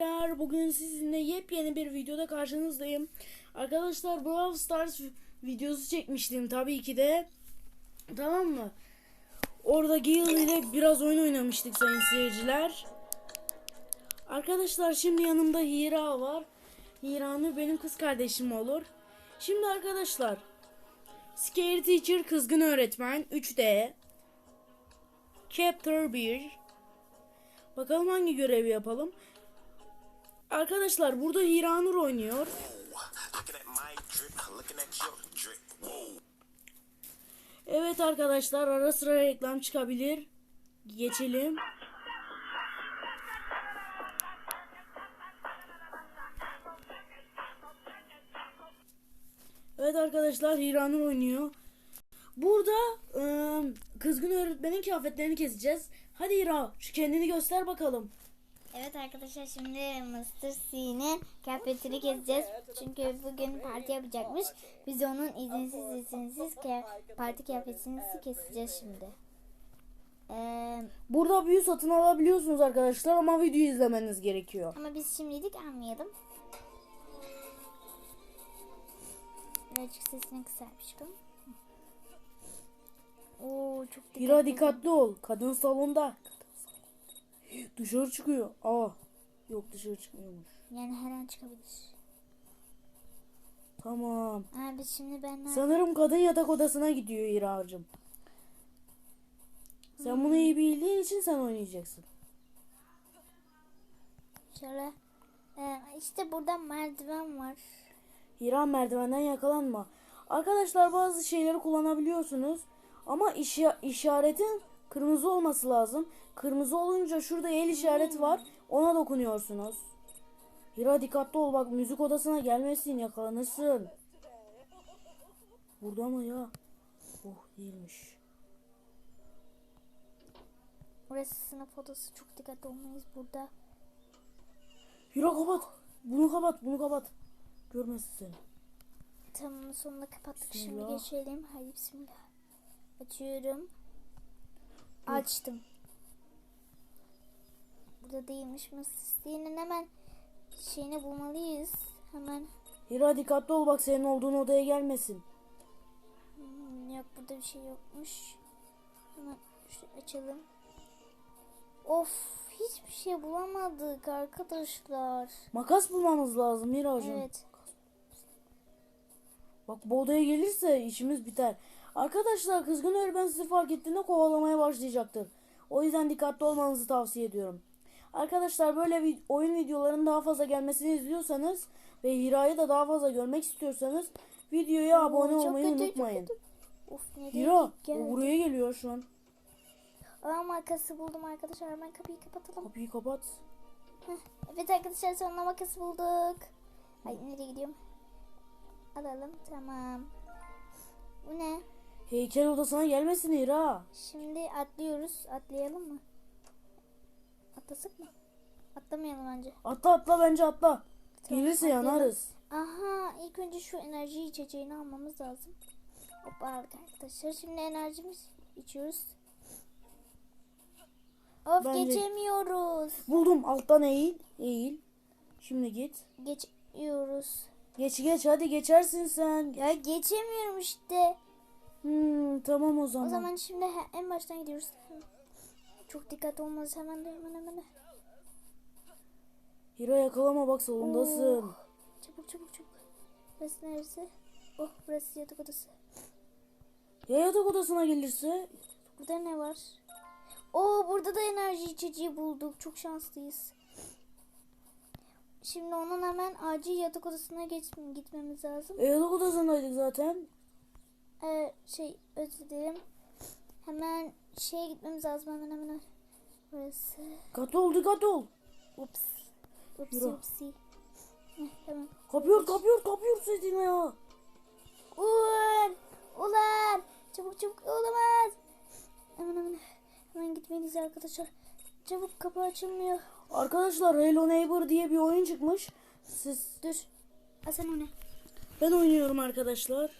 Arkadaşlar bugün sizinle yepyeni bir videoda karşınızdayım. Arkadaşlar Brawl Stars videosu çekmiştim tabii ki de. Tamam mı? Orada Gale ile biraz oyun oynamıştık sayın seyirciler. Arkadaşlar şimdi yanımda Hira var. Hira'nın benim kız kardeşim olur. Şimdi arkadaşlar Scare Teacher kızgın öğretmen 3D Chapter 1 Bakalım hangi görevi yapalım. Arkadaşlar burada Hiranur oynuyor. Evet arkadaşlar ara sıra reklam çıkabilir. Geçelim. Evet arkadaşlar Hiranur oynuyor. Burada ıı, kızgın öğretmenin kıyafetlerini keseceğiz. Hadi Hira şu kendini göster bakalım. Evet arkadaşlar şimdi Mr. C'nin kıyafetini keseceğiz. Çünkü bugün parti yapacakmış. Biz onun izinsiz izinsiz parti kıyafetini keseceğiz şimdi. Ee, Burada büyü satın alabiliyorsunuz arkadaşlar ama videoyu izlemeniz gerekiyor. ama biz şimdilik almayalım. Birazcık sesini kısarmışım. Oo çok dikkatli. Hira dikkatli ol. Kadın salonda. Dışarı çıkıyor. Aa. Yok dışarı çıkmıyormuş. Yani her an çıkabilir. Tamam. Aa, biz şimdi ben ne Sanırım kadın yatak odasına gidiyor Hira'cığım. Sen bunu iyi bildiğin için sen oynayacaksın. Şöyle. Ee, işte burada merdiven var. Hira merdivenden yakalanma. Arkadaşlar bazı şeyleri kullanabiliyorsunuz. Ama işa- işaretin kırmızı olması lazım. Kırmızı olunca şurada el işareti var. Ona dokunuyorsunuz. Hira dikkatli ol bak müzik odasına gelmesin yakalanırsın. Burada mı ya? Oh değilmiş. Burası sınıf odası. Çok dikkatli olmalıyız burada. Hira kapat. Bunu kapat bunu kapat. Görmesin seni. Tamam sonunda kapattık. Bismillah. Şimdi geçelim. Hadi bismillah. Açıyorum. Açtım. Burada değilmiş. Mısır'ın hemen şeyini bulmalıyız. Hemen. Hira dikkatli ol bak senin olduğun odaya gelmesin. Hmm, yok burada bir şey yokmuş. Hemen açalım. Of hiçbir şey bulamadık arkadaşlar. Makas bulmamız lazım Hira'cığım. Evet. Bak bu odaya gelirse işimiz biter. Arkadaşlar kızgın öğretmen sizi fark ettiğinde kovalamaya başlayacaktır. O yüzden dikkatli olmanızı tavsiye ediyorum. Arkadaşlar böyle vid- oyun videolarının daha fazla gelmesini izliyorsanız ve Hira'yı da daha fazla görmek istiyorsanız videoya abone Oo, çok olmayı kötü, unutmayın. Of Hira o buraya geliyor şu an. Aa makası buldum arkadaşlar. Hemen kapıyı kapatalım. Kapıyı kapat. Evet arkadaşlar sonunda makası bulduk. Ay nereye gidiyorum? Alalım tamam. Bu ne? Heykel odasına gelmesin Hira. Şimdi atlıyoruz. Atlayalım mı? Atlasak mı? Atlamayalım bence. Atla atla bence atla. Tamam, Gelirse atlayalım. yanarız. Aha ilk önce şu enerji içeceğini almamız lazım. Hop aldık arkadaşlar. Şimdi enerjimiz içiyoruz. Of Bence- geçemiyoruz. Buldum alttan eğil. Eğil. Şimdi git. Geçiyoruz. Geç geç hadi geçersin sen. Ya geçemiyorum işte. Hmm, tamam o zaman. O zaman şimdi en baştan gidiyoruz. Çok dikkatli olmalıyız hemen de hemen hemen. Hira yakalama bak salondasın. Oh. Çabuk çabuk çabuk. Burası neresi? Oh burası yatak odası. Ya yatak odasına gelirse? Burada ne var? Oo burada da enerji içeceği bulduk. Çok şanslıyız. Şimdi onun hemen acil yatak odasına geç gitmemiz lazım. E, yatak odasındaydık zaten. Ee, şey özür dilerim. Hemen şeye gitmemiz lazım hemen hemen. Burası. Kat ol dikkat ol. Ups. Yürü. upsi. Tamam. Kapıyor kapıyor kapıyor sesini ya. Ulan! Ulan! Çabuk çabuk olamaz. Hemen hemen. Hemen gitmeliyiz arkadaşlar. Çabuk kapı açılmıyor. Arkadaşlar Hello Neighbor diye bir oyun çıkmış. Siz Dur. Al sen onu. ben oynuyorum arkadaşlar.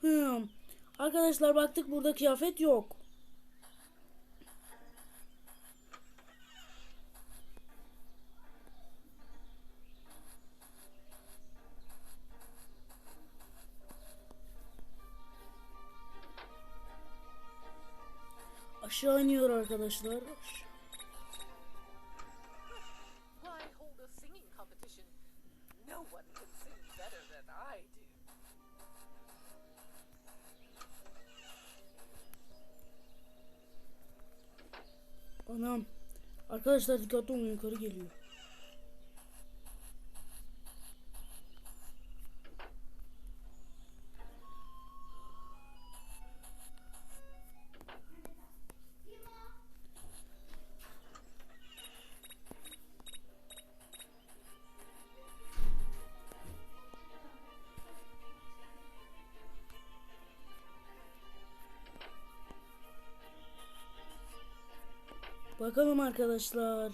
Hmm. Arkadaşlar baktık burada kıyafet yok. Than I do. Anam. Arkadaşlar dikkatli olun yukarı geliyor. Bakalım arkadaşlar.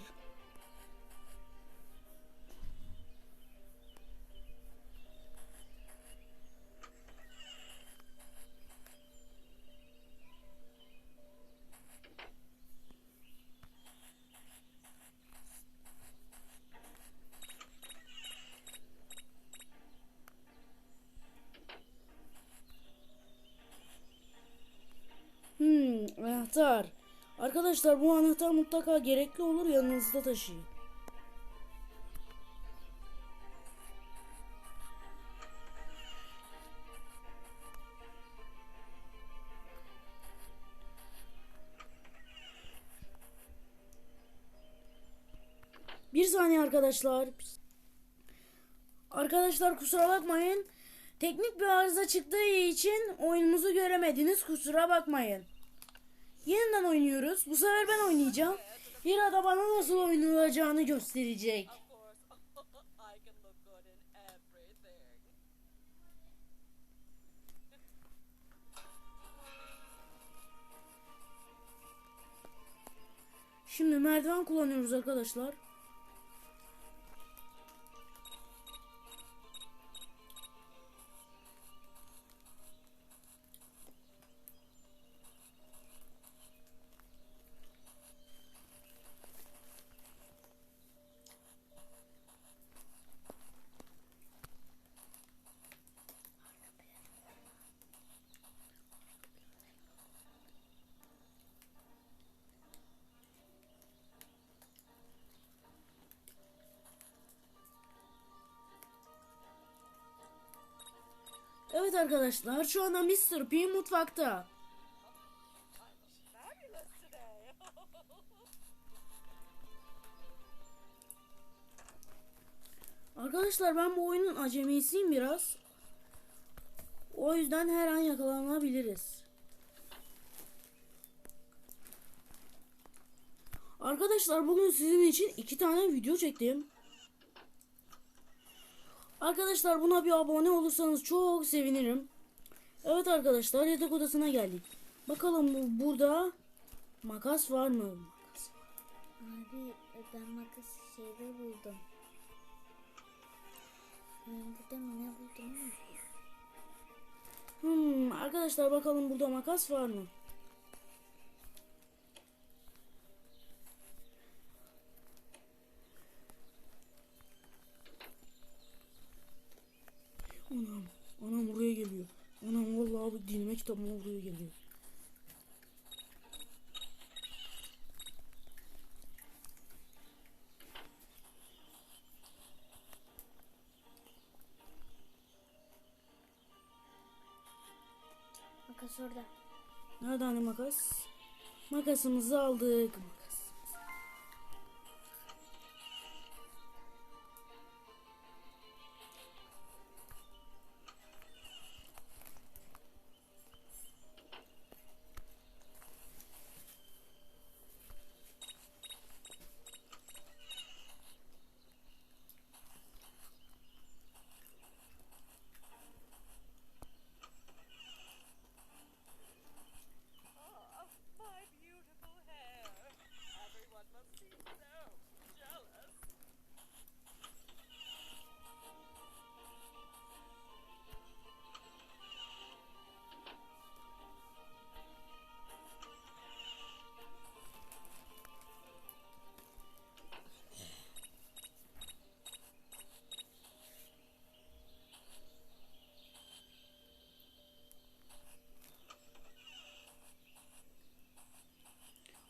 Hmm, anahtar. Arkadaşlar bu anahtar mutlaka gerekli olur yanınızda taşıyın. Bir saniye arkadaşlar. Arkadaşlar kusura bakmayın. Teknik bir arıza çıktığı için oyunumuzu göremediniz. Kusura bakmayın. Yeniden oynuyoruz. Bu sefer ben oynayacağım. Hira da bana nasıl oynanacağını gösterecek. Şimdi merdiven kullanıyoruz arkadaşlar. Evet arkadaşlar şu anda Mr. P mutfakta. Arkadaşlar ben bu oyunun acemisiyim biraz. O yüzden her an yakalanabiliriz. Arkadaşlar bugün sizin için iki tane video çektim. Arkadaşlar buna bir abone olursanız çok sevinirim. Evet arkadaşlar yatak odasına geldik. Bakalım bu- burada makas var mı? Makas. Abi ben makas şeyde buldum. Ben burada mı ne buldum. Hmm, arkadaşlar bakalım burada makas var mı? Anam, anam buraya geliyor. Anam vallahi bu dinime kitabıma buraya geliyor. Makas orada. Nerede hani makas? Makasımızı aldık.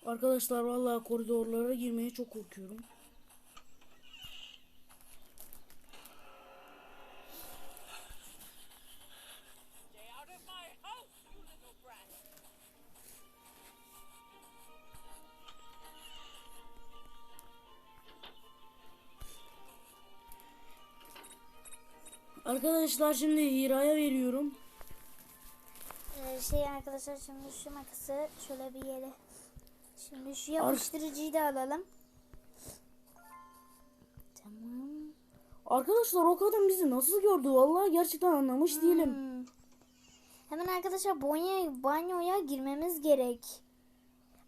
Arkadaşlar vallahi koridorlara girmeye çok korkuyorum. Arkadaşlar şimdi Hira'ya veriyorum. Ee, şey arkadaşlar şimdi şu makası şöyle bir yere. Şimdi şu yapıştırıcıyı da alalım. Tamam. Arkadaşlar o kadın bizi nasıl gördü? Vallahi gerçekten anlamış değilim. Hmm. Hemen arkadaşlar banyoya, banyoya girmemiz gerek.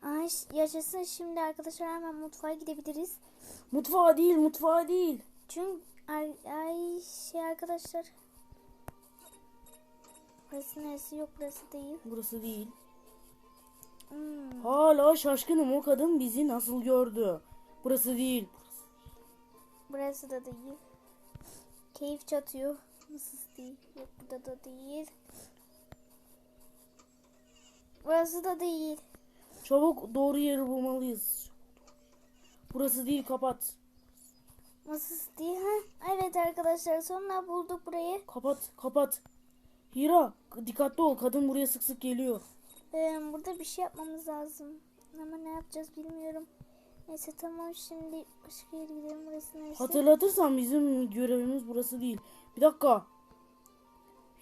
Ay yaşasın şimdi arkadaşlar hemen mutfağa gidebiliriz. Mutfağa değil, mutfağa değil. Çünkü ay, ay şey arkadaşlar. Burası neresi yok burası değil. Burası değil. Hala şaşkınım o kadın bizi nasıl gördü? Burası değil. Burası da değil. Keyif çatıyor. Nasıl değil? Yok burada da değil. Burası da değil. Çabuk doğru yeri bulmalıyız. Burası değil kapat. Nasıl değil? Ha? Evet arkadaşlar sonra bulduk burayı. Kapat, kapat. Hira, dikkatli ol. Kadın buraya sık sık geliyor. Ee, burada bir şey yapmamız lazım. Ama ne yapacağız bilmiyorum. Neyse tamam şimdi başka yere gidelim. Burası neresi? Hatırlatırsan bizim görevimiz burası değil. Bir dakika.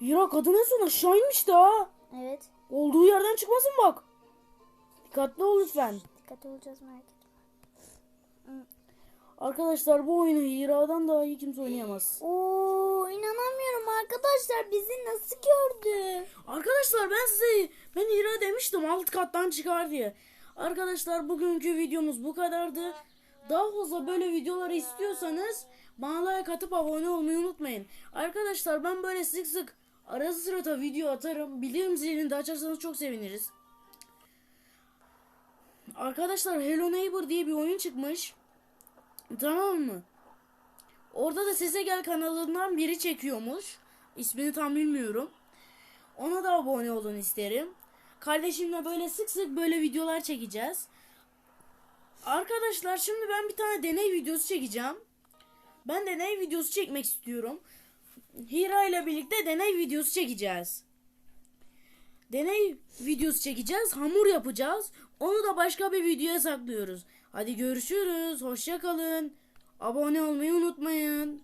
Hira kadın en son aşağı inmişti ha. Evet. Olduğu yerden çıkmasın bak. Dikkatli ol lütfen. Dikkat olacağız merak etme. Arkadaşlar bu oyunu Hira'dan daha iyi kimse oynayamaz. Oo inanamıyorum arkadaşlar bizi nasıl gördü? Arkadaşlar ben size ben Hira demiştim alt kattan çıkar diye. Arkadaşlar bugünkü videomuz bu kadardı. Daha fazla böyle videoları istiyorsanız bana like atıp abone olmayı unutmayın. Arkadaşlar ben böyle sık sık ara sırada video atarım. Bildirim zilini de açarsanız çok seviniriz. Arkadaşlar Hello Neighbor diye bir oyun çıkmış. Tamam mı? Orada da Sese Gel kanalından biri çekiyormuş. İsmini tam bilmiyorum. Ona da abone olun isterim. Kardeşimle böyle sık sık böyle videolar çekeceğiz. Arkadaşlar şimdi ben bir tane deney videosu çekeceğim. Ben deney videosu çekmek istiyorum. Hira ile birlikte deney videosu çekeceğiz. Deney videosu çekeceğiz. Hamur yapacağız. Onu da başka bir videoya saklıyoruz. Hadi görüşürüz. Hoşça kalın. Abone olmayı unutmayın.